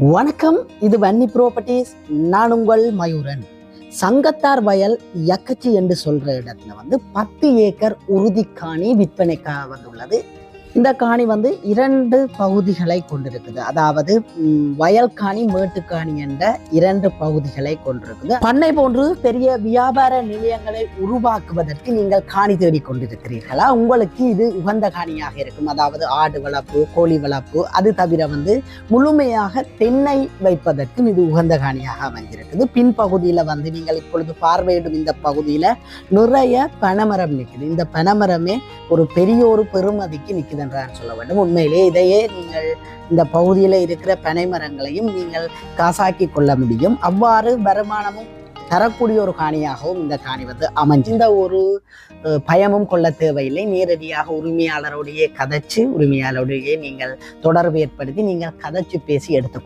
வணக்கம் இது வன்னி ப்ராப்பர்ட்டிஸ் நான் உங்கள் மயூரன். சங்கத்தார் வயல் யக்கச்சி என்று சொல்ற இடத்துல வந்து பத்து ஏக்கர் உறுதி காணி விற்பனைக்காக வந்துள்ளது. இந்த காணி வந்து இரண்டு பகுதிகளை கொண்டிருக்குது. அதாவது வயல் காணி மேட்டுக்காணி என்ற இரண்டு பகுதிகளை கொண்டிருக்குது. பண்ணை போன்று பெரிய வியாபார நிலையங்களை உருவாக்குவதற்கு நீங்கள் காணி தேடிக் கொண்டிருக்கிறீர்களா? உங்களுக்கு இது உகந்த காணியாக இருக்கும். அதாவது ஆடு வளர்ப்பு கோழி வளர்ப்பு அது தவிர வந்து முழுமையாக தென்னை வைப்பதற்கும் இது உகந்த காணியாக அமைஞ்சிருக்குது பின்பகுதியில் வந்து நீங்கள் இப்பொழுது பார்வையிடும் இந்த பகுதியில் நிறைய பனைமரம் நிற்குது. இந்த பனைமரமே ஒரு பெரிய ஒரு பெருமதிக்கு நிற்குதுன்றான் சொல்ல வேண்டும். உண்மையிலே இதையே நீங்கள் இந்த பகுதியில் இருக்கிற பனை மரங்களையும் நீங்கள் காசாக்கி கொள்ள முடியும். அவ்வாறு வருமானமும் தரக்கூடிய ஒரு காணியாகவும் இந்த காணி வந்து அமைஞ்சு இந்த ஒரு பயமும் கொள்ள தேவையில்லை. நேரடியாக உரிமையாளரோடையே கதைச்சு உரிமையாளரோடையே நீங்கள் தொடர்பு ஏற்படுத்தி நீங்கள் கதைச்சு பேசி எடுத்துக்கொள்ள